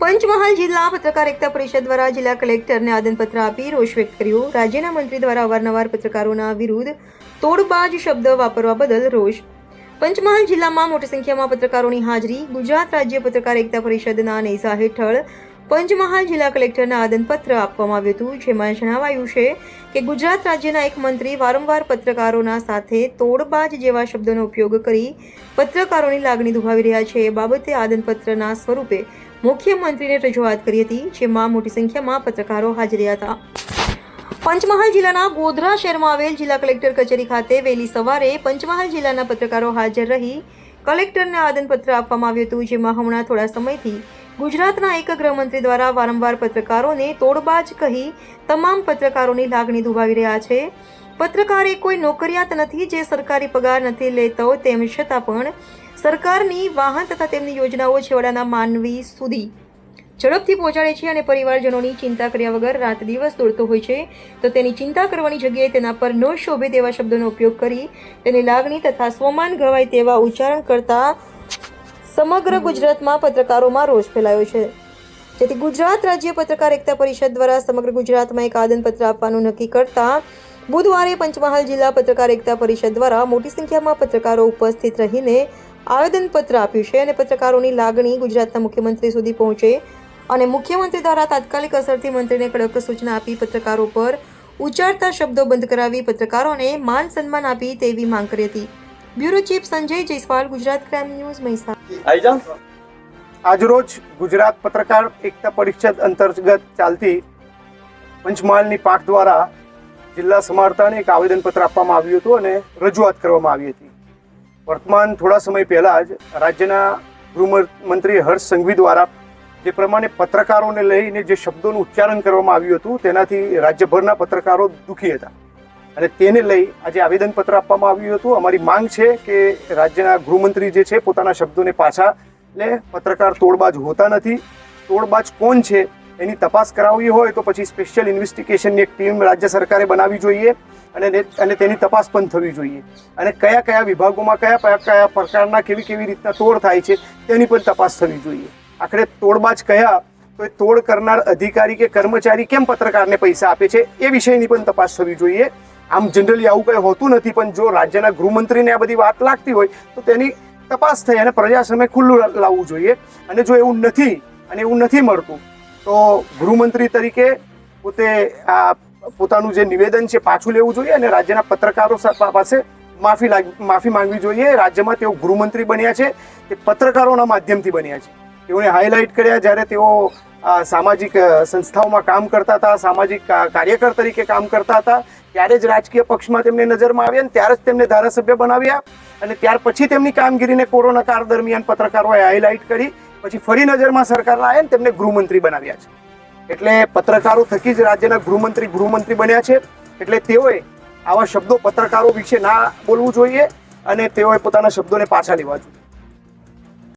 પંચમહાલ જિલ્લા પત્રકાર એકતા પરિષદ દ્વારા જિલ્લા કલેક્ટરને આદનપત્ર આપી રોષ વ્યક્ત કર્યો. રાજ્યના મંત્રી દ્વારા અવારનવાર પત્રકારોના વિરુદ્ધ તોડબાજ શબ્દ વાપરવા બદલ રોષ. પંચમહાલ જિલ્લામાં મોટી સંખ્યામાં પત્રકારોની હાજરી. ગુજરાત રાજ્ય પત્રકાર એકતા પરિષદના નેસા હેઠળ પંચમહાલ જિલ્લા કલેક્ટરના આદનપત્ર આપવામાં આવ્યું હતું. જેમાં જણાવાયું છે કે ગુજરાત રાજ્યના એક મંત્રી વારંવાર પત્રકારોના સાથે તોડબાજ જેવા શબ્દોનો ઉપયોગ કરી પત્રકારોની લાગણી દુભાવી રહ્યા છે. એ બાબતે આદનપત્રના સ્વરૂપે મુખ્યમંત્રીને રજૂઆત કરી હતી, જેમાં મોટી સંખ્યામાં પત્રકારો હાજર હતા. પંચમહાલ જિલ્લાના ગોધરા શહેરમાં આવેલ જિલ્લા કલેક્ટર કચેરી ખાતે વહેલી સવારે પંચમહાલ જિલ્લાના પત્રકારો હાજર રહી કલેક્ટરને આદનપત્ર આપવામાં આવ્યું હતું, જેમાં હમણાં થોડા સમયથી ગુજરાતના એક ગૃહમંત્રી દ્વારા વારંવાર પત્રકારોને તોડબાજ કહી તમામ પત્રકારોની લાગણી દુભાવી રહ્યા છે. પત્રકાર કોઈ નોકરિયાત નથી જે સરકારી પગાર નથી લેતો, તેમ છતાં પણ સરકારની વાહન તથા તેમની યોજનાઓ છેવાડાના માનવી સુધી ઝડપથી પહોંચાડે છે અને પરિવારજનોની ચિંતા કર્યા વગર રાત દિવસ દોડતો હોય છે તો તેની ચિંતા કરવાની જગ્યાએ તેના પર ન શોભે તેવા શબ્દોનો ઉપયોગ કરી તેની લાગણી તથા સ્વમાન ગવાય તેવા ઉચ્ચારણ કરતા સમગ્ર ગુજરાતમાં પત્રકારોમાં રોષ ફેલાયો છે. જેથી ગુજરાત રાજ્ય પત્રકાર એકતા પરિષદ દ્વારા સમગ્ર ગુજરાતમાં એક આદનપત્ર આપવાનું નક્કી કરતા બુધવારે પંચમહાલ જિલ્લા પત્રકાર એકતા પરિષદ દ્વારા મોટી સંખ્યામાં પત્રકારો ઉપસ્થિત રહીને આવેદનપત્ર આપ્યું છે અને પત્રકારોની લાગણી ગુજરાતના મુખ્યમંત્રી સુધી પહોંચે અને મુખ્યમંત્રી દ્વારા તાત્કાલિક અસરથી મંત્રીને કડક સૂચના આપી પત્રકારો પર ઉચ્ચારતા શબ્દો બંધ કરાવી પત્રકારોને માન સન્માન આપી તેવી માંગ કરી હતી. Bureau chief Sanjay Jaiswal Gujarat crime news Mahesana. આજરોજ ગુજરાત પત્રકાર એકતા પરિષદ અંતર્ગત ચાલતી પંચમહાલની પાક દ્વારા જિલ્લા સમારતાને એક આવેદનપત્ર આપવામાં આવ્યું હતું અને રજૂઆત કરવામાં આવી હતી. વર્તમાન થોડા સમય પહેલાં જ રાજ્યના ગૃહમંત્રી હર્ષ સંઘવી દ્વારા જે પ્રમાણે પત્રકારોને લઈને જે શબ્દોનું ઉચ્ચારણ કરવામાં આવ્યું હતું, તેનાથી રાજ્યભરના પત્રકારો દુઃખી હતા. અને તેને લઈ આજે આવેદનપત્ર આપવામાં આવ્યું હતું. અમારી માંગ છે કે રાજ્યના ગૃહમંત્રી જે છે, પોતાના શબ્દોને પાછા લે. પત્રકાર તોડબાજ હોતા નથી. તોડબાજ કોણ છે, એની તપાસ કરાવવી હોય તો પછી સ્પેશિયલ ઇન્વેસ્ટિગેશનની એક ટીમ રાજ્ય સરકારે બનાવવી જોઈએ. અને અને તેની તપાસ પણ થવી જોઈએ. અને કયા કયા વિભાગોમાં કયા કયા કયા પ્રકારના કેવી કેવી રીતના તોડ થાય છે, તેની પણ તપાસ થવી જોઈએ. આખરે તોડબાજ કયા, તો એ તોડ કરનાર અધિકારી કે કર્મચારી કેમ પત્રકારને પૈસા આપે છે, એ વિષયની પણ તપાસ થવી જોઈએ. આમ જનરલી આવું કંઈ હોતું નથી, પણ જો રાજ્યના ગૃહમંત્રીને આ બધી વાત લાગતી હોય, તો તેની તપાસ થઈ અને પ્રજા સામે ખુલ્લું લાવવું જોઈએ. અને જો એવું નથી, અને એવું નથી મળતું, તો ગૃહમંત્રી તરીકે પોતે આ પોતાનું જે નિવેદન છે પાછું લેવું જોઈએ અને રાજ્યના પત્રકારો પાસે માફી માફી માંગવી જોઈએ. રાજ્યમાં તેઓ ગૃહમંત્રી બન્યા છે. તે પત્રકારોના માધ્યમથી બન્યા છે. તેઓને હાઇલાઇટ કર્યા જ્યારે તેઓ સામાજિક સંસ્થાઓમાં કામ કરતા હતા, સામાજિક કાર્યકર તરીકે કામ કરતા હતા. ત્યારે જ રાજકીય પક્ષમાં તેમને નજરમાં આવ્યા અને ત્યારે જ તેમને ધારાસભ્ય બનાવ્યા. અને ત્યાર પછી તેમની કામગીરીને કોરોના કાળ દરમિયાન પત્રકારોએ હાઇલાઇટ કરી. પછી ફરી નજરમાં સરકારના આવ્યા અને તેમને ગૃહમંત્રી બનાવ્યા છે. એટલે પત્રકારો થકી જ રાજ્યના ગૃહમંત્રી ગૃહમંત્રી બન્યા છે. એટલે તેઓએ આવા શબ્દો પત્રકારો વિશે ના બોલવું જોઈએ અને તેઓએ પોતાના શબ્દોને પાછા લેવા જોઈએ.